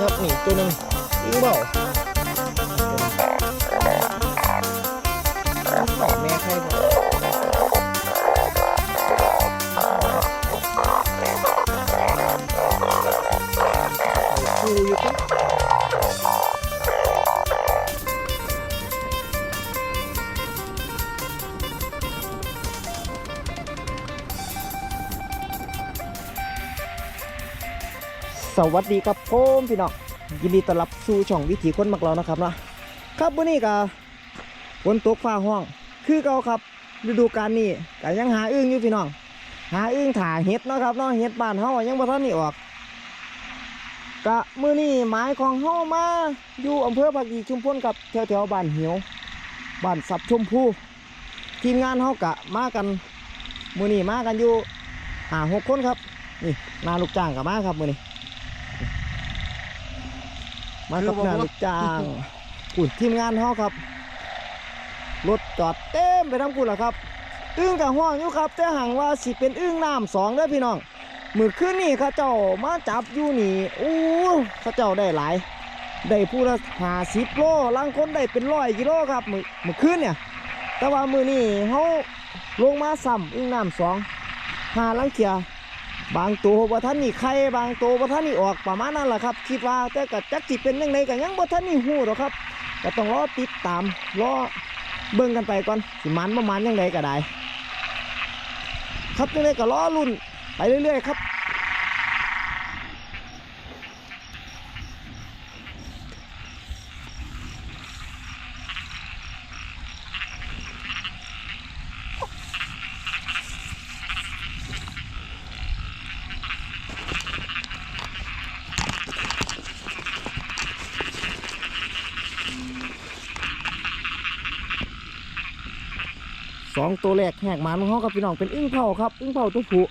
ครับนี่ตัวนึงยิงเบา สวัสดีครับผมพี่น้องยินดีต้อนรับสู่ช่องวิถีคนมักเรานะครับนะครับวันนี้ก็ฝนตกฟ้าห้อง คือเก่าครับฤดูกาลนี้ก็ยังหาอึ้งอยู่พี่น้อง หาอึ้งถ่าเห็ดนะครับเนาะเห็ดบ้านเฮายังบ่ทันนี่ออกกะมื้อนี้หมายของเฮามาอยู่อำเภอภาคีชุมพลกับแถวๆบ้านเหียวบ้านสับชมพูทีมงานเฮากะมากันมื้อนี้มากันอยู่หาหกคนครับนี่นาลูกจ้างกับมาครับมื้อนี้ มากับงานลูกจ้างอุ่นทีมงานเขาครับ รถจอดเต็มไปทั้งกุ่นละครับ อึ้งกับห้องอยู่ครับแต่ห่างว่าสิเป็นอึ้งน้ำสองเด้อพี่น้องมือขึ้นนี่เข้าเจ้ามาจับอยู่นี่อู้เข้าเจ้าได้หลาย ได้ผู้ละห้าสิบโลลังคนได้เป็นร้อยกิโลครับมือมือขึ้นเนี่ย แต่ว่ามือนี่เขาลงมาซ้ำอึ้งน้ำสองหาลังเกีย บางตัวบ่ท่านนี่ไข่บางตัวบ่ท่านนี่ออกประมาณนั้นแหละครับ คิดว่าแต่ก็จักจิเป็นยังไงกันยังบ่ท่านนี่ฮู้หรอกครับก็ต้องรอติดตามรอเบิ่งกันไปก่อนสิมันประมาณยังไงก็ได้ ครับยังไงก็รอรุ่นไปเรื่อยๆครับ สองตัวแรกแหกหมันของเขากับพี่น้องเป็นอึ้งเผาครับอึ้งเผาตัวผู้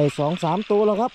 ได้สองสามตัวแล้วครับ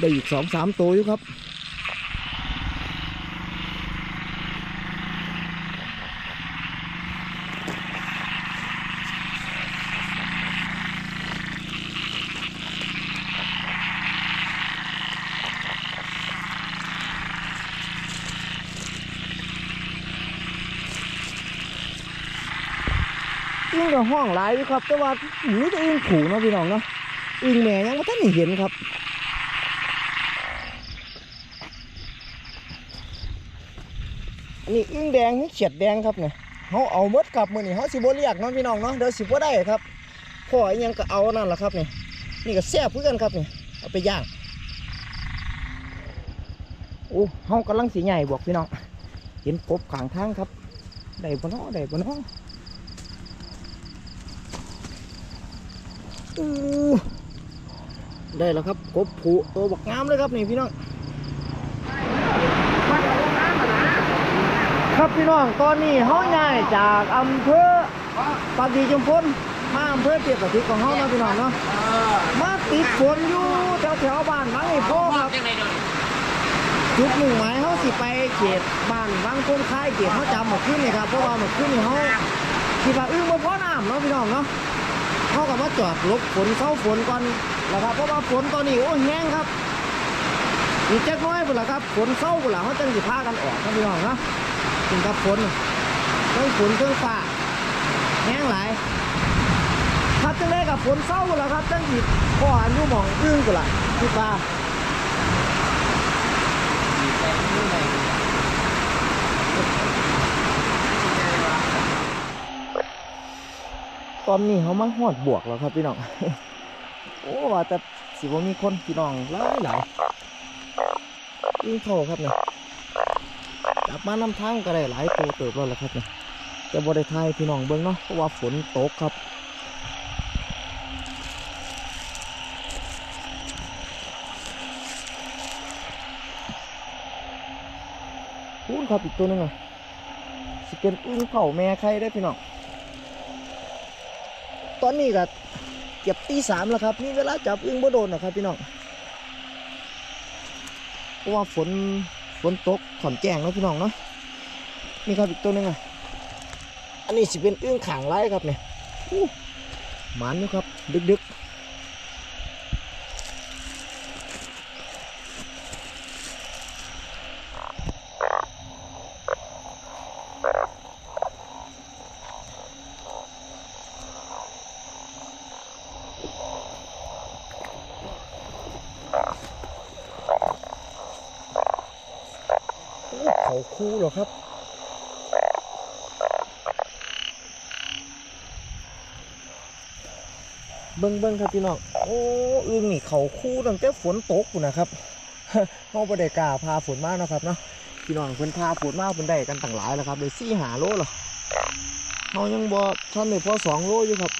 ได้อีกสองสามตัวอยู่ครับอึ้งกับห้องหลายอยู่ครับ แต่ว่ามีแต่อึ้งขู่เนะพี่น้องเนาะอึ้งแม่ยังไม่ทันเห็นครับ นนี้อึ้งแดงนี่เฉียดแดงครับเนี่ยเขาเอาหมดครับมือนี่เขาสิบ่เรียกน้องพี่น้องเนาะเดี๋ยวสิบ่ได้ครับพ่ออิหยังก็เอานั่นแหละครับเนี่ยนี่ก็แซ่บเพื่อนครับเนี่เอาไปย่างโอ้เขากำลังสีใหญ่บอกพี่น้องเห็นกบขางทางครับได้บ่เนาะได้บ่เนาะอู้ได้แล้วครับกบผูตัวบักงามเลยครับนี่พี่น้อง ครับ พี่น้องตอนนี้เขาย้ายจากอำเภอปากดีจุมพลมาอำเภอเกียรติประทิของเขาเนาะพี่น้องเนาะมาติดฝนอยู่แถวแถวๆบ้านบางไอ้พ่อครับจุดหมุ่งหมายเขาสิไปเขตบ้านบางคนคายเขตเขาจำหมดขึ้นนี่ครับเพราะว่าหมดขึ้นนี่เขาคิดว่าอึ้งบ่พอน้ำเนาะพี่น้องเนาะเขากับมาจอดหลบฝนเข้าฝนก่อนนะครับเพราะว่าฝนตอนนี้โอ้แห้งครับอีกจักน้อยพุ่นละครับฝนเข้าพุ่นละเขาจังสิพากันออกครับพี่น้องนะ ถึงกับฝนเครื่องฝนเครื่องฟ้าแห้งหลายครับจังได้กับฝนเข้าพุ่นละครับจังสิพ่ออันยู่หมองอึ้งพุ่นละที่ปลาตอนนี้เขามาหอดบวกแล้วครับพี่น้อง โอ้ว่าแต่สิว่ามีคนพี่น้องหลายหลายยิ่งเข้าครับเนี่ย จับมานำทางก็ได้หลายตัวเติบแล้วละครับเนี่ยจะบริทยพี่น้องเบิ่งเนาะเพราะว่าฝนตกครับพูนครับอีกตัวหนึงอะสิเป็นอึ้งเผาแม่ใครได้พี่น้องตอนนี้ก็เก็บตีสามแล้วครับนี่เวลาจับอึ้งบ่โดนนะครับพี่น้องเพราะว่าฝน ฝนตกขอนแจ้งเนาะพี่น้องเนาะนี่ครับอีกตัวหนึงอะอันนี้สิเป็นอึ้งขางไร้ครับเนี่ยหมานอยู่ครับ ดึกดึกๆอู้เขาคู่เหรอครับ เบิ้งเบิ้งครับพี่น้องโอ้อึงนี่เขาคู่ตั้งแต่ฝนตกอยู่นะครับเฮาบ่ได้กาพาฝนมาเนะครับเนาะพี่น้องเพิ่นพาฝนมาเพิ่นได้กันต่างหลายแล้วครับเลยสี่หาโลหรอเฮายังบ่ทันได้พอสองโลอยู่ครับ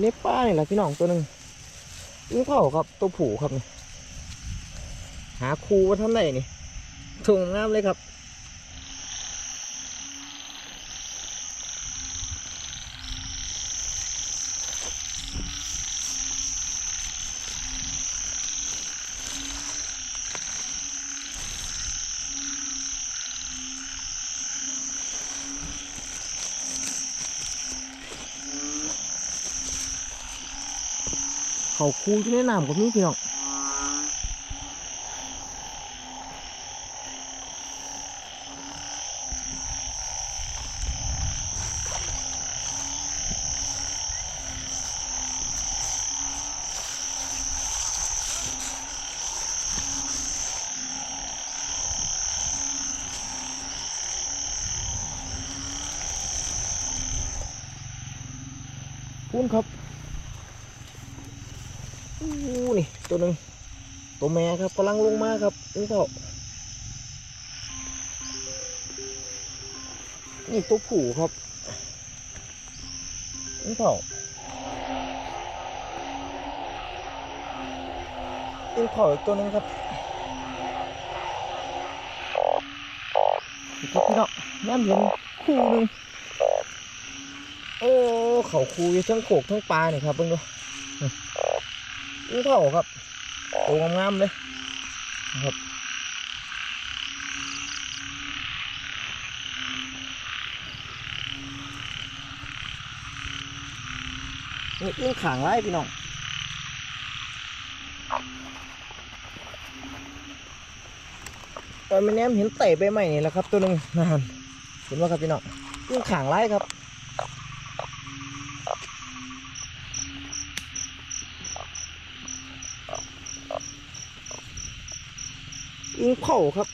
เนปป้านี่แหละพี่น้องตัวหนึ่งอึ้งเผาครับตัวผูครับเนี่ย หาคูว่าท่านไหนนี่ถุงงามเลยครับเขาคูอยู่ในน้ำกับนี่พี่น้อง พูนครับอู้นี่ตัวหนึ่งตัวแม่ครับกำลังลงมาครับนี่เปล่านี่ตัวผู้ครับนี่เปล่านี่เปล่าอีกตัวนึงครับนี่ครับพี่น้องน้ำเห็นคู่หนึ่ง โอ้เขาคูยทั้งโขกทั้งปลาเนี่ยครับเพิ่งดูอึ้งเผาครับโอ้งามๆเลยนะครับนี่อึ้งขางไล่พี่น้องตอนมันแนมเห็นเตะไปใหม่นี่แหละครับ ตัวหนึ่งนานเห็นว่าครับพี่น้องอึ้งขางไล่ครับ งเผาครับ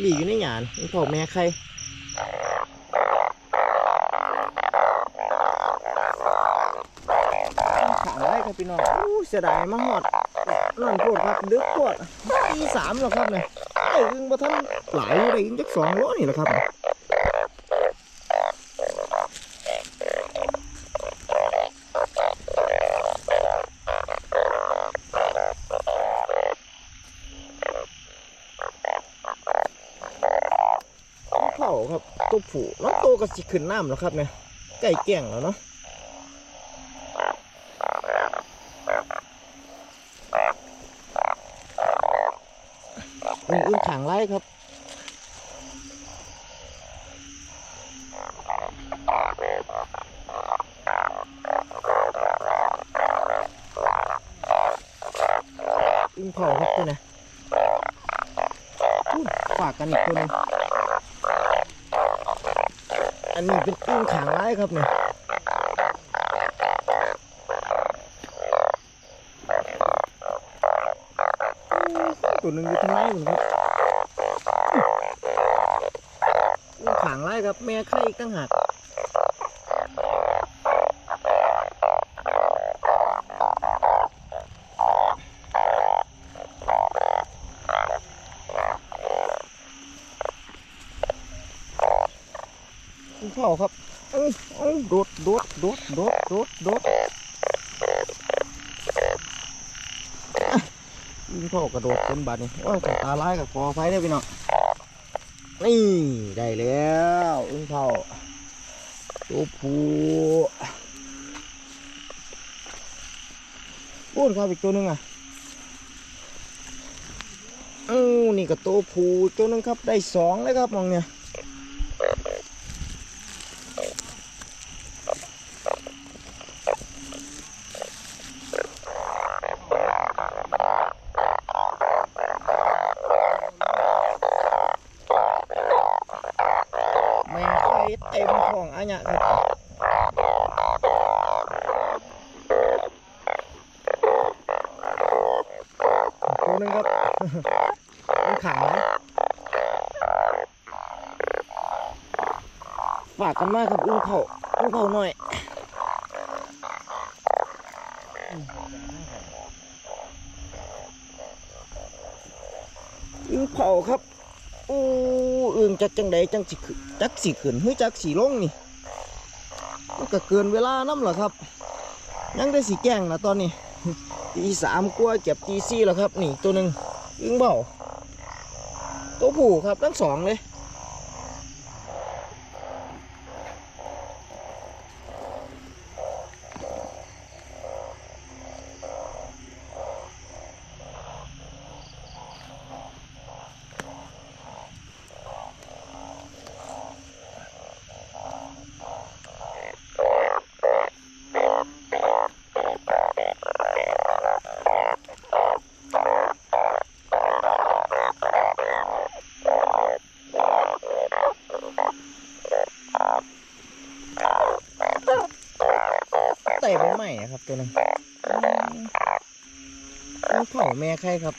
หลีอยู่ในหยานอิงเผาแม่ใครขางไรครับพี่น้องอู้เสียดายมาหอดนั่นปวดครับดึกปวดตีสามแล้วครับเนี่ยไอ้อึงมาท่านหลายอยู่ได้ยินจักสองโลนี่แหละครับเผาครับ ตัวผูน้องโตก็สิขึ้นน้ำแล้วครับเนี่ยใกล้แก่งแล้วเนาะนี่อึ้งขางไล่ครับอึ้งเผาครับตัวนี้ฝากกันอีกตัวนึง อันนี้เป็นอึ้งขางไล่ครับเนี่ยตัวหนึ่งอยู่ทางไหนผมครับอึ้งขางไล่ครับ แม่ไข่อีกตั้งหาก เผาครับอุ้ยโดดโดดโดดโดดโดดโดดอึ้งเผากระโดดเต็มบาดนี่โอ้ยตาลายกับคอไฟได้พี่น้องนี่ได้แล้วอึ้งเผาตัวผู้พูดครับอีกตัวหนึงอะเอ้นี่ก็ตัวผู้ตัวนึงครับได้สองเลยครับมองเนี่ย แม่งไข่ เต็มของอันเนี้ยครับตัวนึงครับมันขังนะฝากกันมากครับอุ้งเผาอุ้งเผาหน่อยอุ้งเผาครับ อู้อึ่ง จักจังใดจังสิจักสีขึ้นหรือจักสีลงนี่มันก็เกินเวลาน้ำเหรอครับ ยังได้สีแก้งนะตอนนี้ตีสามกลัวาเก็บตีซี่แล้วครับ นี่ตัวหนึ่งยิ่งเบาตัวผู้ครับทั้งสองเลย เตะใหม่ครับตัวนึงอึ่งเผาแม่ใครครับ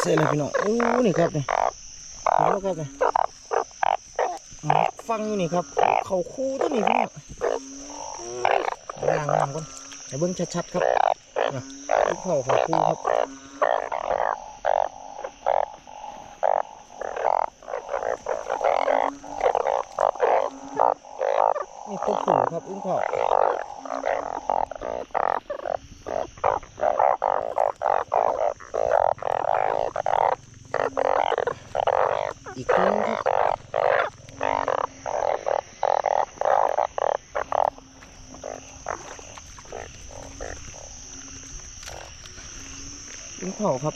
เสร็จเลยพี่น้องอู้นี่ครับนี่เห็นแล้วครับนี่หมักฟังอยู่นี่ครับ เขาคู่ตัวนี้พี่น้องล้างน้ำก่อนให้เบิ้งชัดๆครับลูกเขาเขาคู่ครับนี่ตัวผู้ ครับอุ้งเขาอีกตัวหนึงครับอุ้งเขาครับ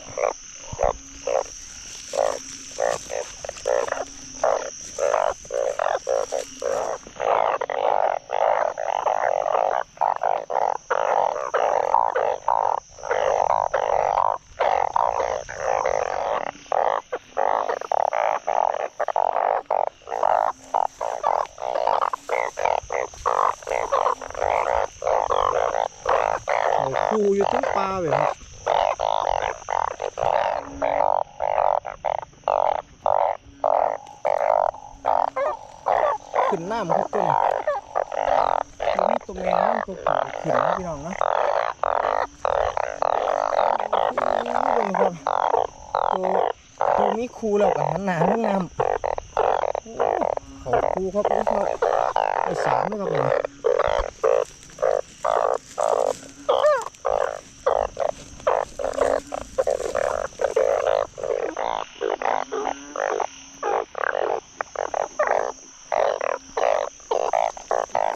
ดูอยู่ทั้งปลาเลยครับขึ้นน้ำครับตัวนี้ตัวนี้ตัวแมงนั่นตัวผูขึ้นนะพี่น้องนะนี่เป็นครับตัวตัวมีคูแล้วกับหันหนาเรื่องน้ำโอ้เขาคูครับนี่ครับไปสามนะครับเนี่ย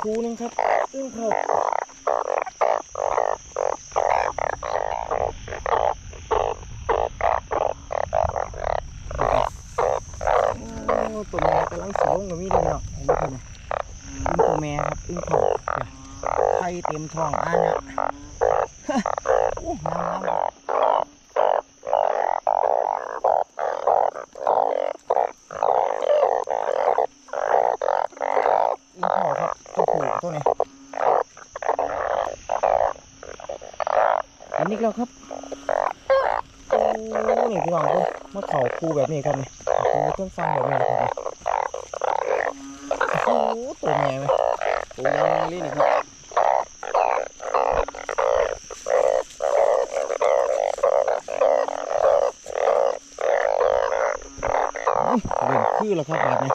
คูนึงครับอึ้งเผาตัวแม่กำลังสูงกับมีเลยเนาะเห็นไหมครับอึ้งตัวแม่ครับอึ้งเผาไข่เต็มท้องอะเนี่ยโอ้งามงามอึ้งเผาครับตัวผู้ตัวนี้อันนี้แล้วครับ โอ้นี่พี่น้องเพิ่นมาเข่า คูแบบนี้ครับนี่คูเครื่องฟังแบบนี้ครับโอ้โหตัวแม่ไหมตัวยังไงเลยนี่ครับอื้อเล่นคือแล้วครับแบบนี้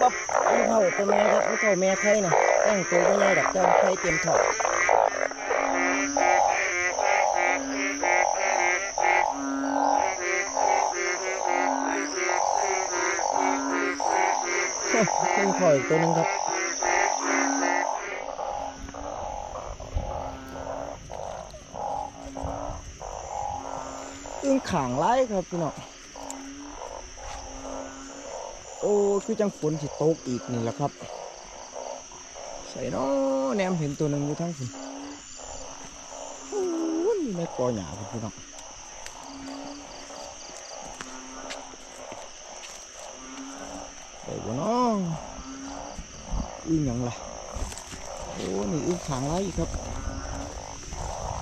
ปั๊บไม่เท่าตัวแม่ครับไม่เท่าแม่ไข่นะแต่งตัวไม่ใหญ่ดอกแต่ว่าไข่เต็มท้อง เพิ่งขออีกตัวหนึงครับอึ้งขางไล่ครับพี่น้องโอ้คือจังฝนสิตกอีกนี่แหละครับ ใส่เนาะแนมเห็นตัวหนึ่งอยู่ทั้งสิโอ้ยในกอหญ้าครับพี่น้องได้บ่เนาะ อึ้งอยังล่ะโอ้นี่อึ้งขางไล่อีครับ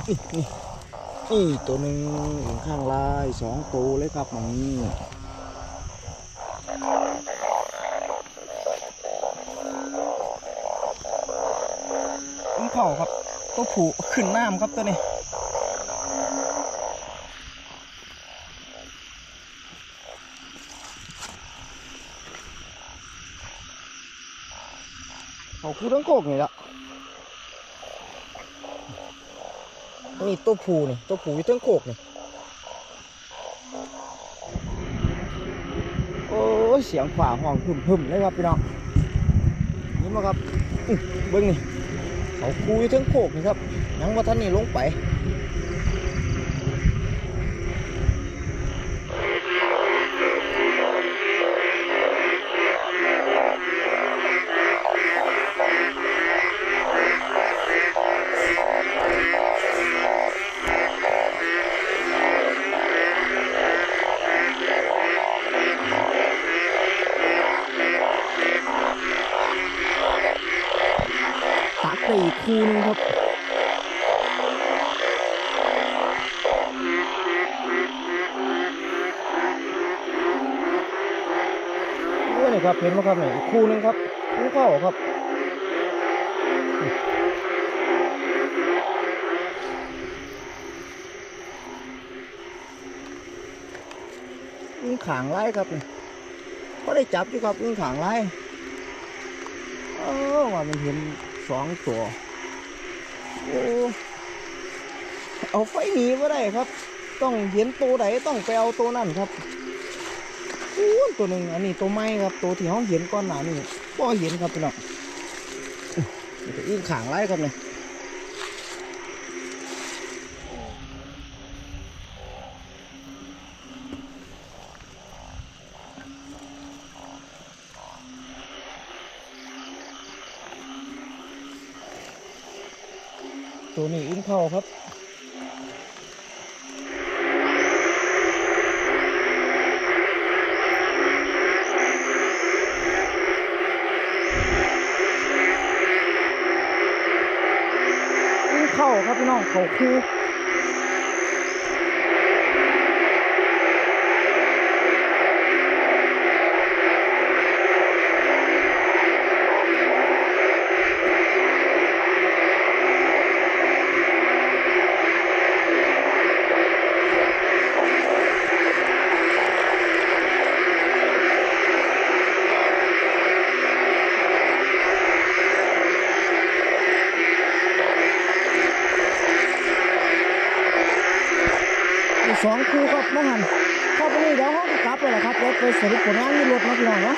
นี่นี่นี่ตัวหนึ่งข้างลายสองตัวเลยครับมองนี้อึ้งเผาครับ ตัวผูขึ้นน้ำครับตัวนี้ คู่ทั้งโคกนี่ละนี่ตัวผูนี่ตัวผูอยู่ทั้งโคกนี่โอ้เสียงฝ่าห้องพึ่มพึ่มเลยครับพี่น้องนี่มาครับเบิ้งนี่เขาคูอยู่ทั้งโคกนี่ครับยังว่าท่านนี่ลงไป เห็นไหมครับเนี่อีกคูนึงครับคู่เข้าครับอึ้งขางไล่ครับเนี่ยก็ได้จับอยู่ครับอึ้งขางไล่เออว่ามันเห็นสองตัวโอ้เอาไฟหนีมาได้ครับ ต้องเห็นตัวไหนต้องไปเอาตัวนั่นครับ ตัวหนึ่งอันนี้ตัวไม้ครับตัวที่ห้องเห็นก้อนหนานี่ก็เห็นครับพี่น้องอื้อนี่ก็อึ้งขางไล่ครับเนี่ยตัวนี้อึ้งเข้าครับ อึ้งเข้า ครั สองคูครับมหันครับวันนี้เดี๋ยวห้องกลับเลยแหละครับเดี๋ยวไปสรุปผลงานที่รถเนาะพี่น้องเนาะ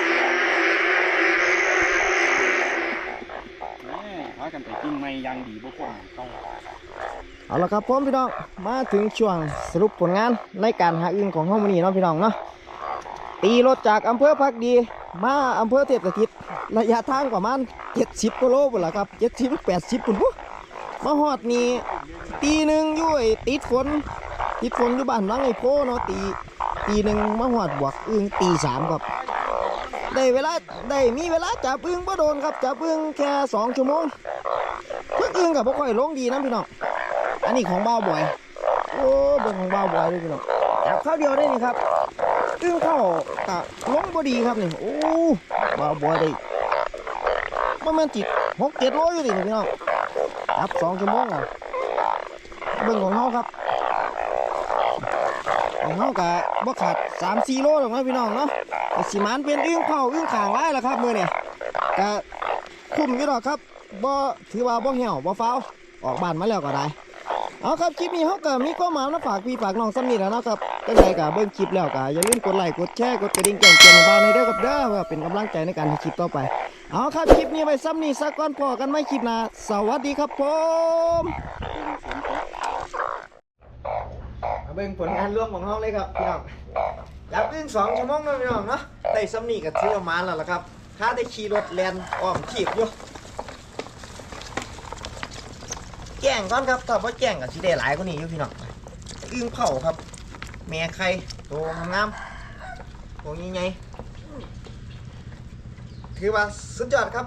แม่พากันไปกินไม่ยังดีบ่ควรต้องเอาละครับผมพี่น้องมาถึงช่วงสรุปผลงานในการหาอึ่งของห้องมันนี้เนาะพี่น้องเนาะตีรถจากอำเภอพักดีมาอำเภอเทพสถิตระยะทางประมาณ70กิโลปุ่นละครับ70 80ปุ่นปุ๊มาฮอดนี่ตีหนึ่งอยู่ไอ้ติดฝน ติดฝนอยู่บ้านวังไอ้โพเนาะตีตีหนึ่งมาฮอดบวกอึ่งตีสามครับได้เวลาได้มีเวลาจับอึ่งบ่โดนครับจับอึ่งแค่สองชั่วโมงเพิ่งอึ่งกับบ่ค่อยลงดีนะพี่น้องอันนี้ของบ้าวบอยโอ้เบิ่งของบ้าวบอยเลยพี่น้องจับข้าวเดียวได้นี่ครับอึ้งเข้ากะลงบ่ดีครับนี่โอ้บ้าวบอยได้ประมาณจิตหกเจ็ดโลอยู่ดิพี่น้องจับสองชั่วโมงอะเบิ่งของเฮาครับ เฮากะบ่ขาดสามสี่โลหรอกนะพี่น้องเนาะสิมันเป็นอึ้งเข้าอึ้งขางไว้ล่ะครับมือเนี่ยกะคุ้มอยู่ดอกครับบ่ถือว่าบ่เหี่ยวบ่ฟ้าออกบ้านมาแล้วก็ได้เอาครับคลิปนี้เขาก็มีข้อหมายมาฝากพี่ฝากน้องซ้ำนี่แล้วเนาะครับจังใดก็เบิ่งคลิปแล้วก็อย่าลืมกดไลค์กดแชร์กดกระดิ่งแจ้งเตือนของเราในเด้อครับเด้อเพื่อเป็นกำลังใจในการทำคลิปต่อไปเอาครับคลิปนี้ไว้ซ้ำนี่สักก่อนพอกันไม่คลิปหน้าสวัสดีครับผม เบิ่งผลงานร่วมของเขาเลยครับพี่น้องจับอึ้งสองชั่วโมงเนาะพี่น้องเนาะได้ซ้ำนี่ก็ถือว่ามาแล้วล่ะครับ ถ้าได้ขี่รถแลนอ้อมทีบอยู่แจ้งก่อนครับถ้าว่าแจ้งกับสีได้หลายกว่านี้อยู่พี่น้องอึ้งเผาครับ แม่ไข่ตัวงามๆตัวใหญ่ๆถือว่าสุดยอดครับ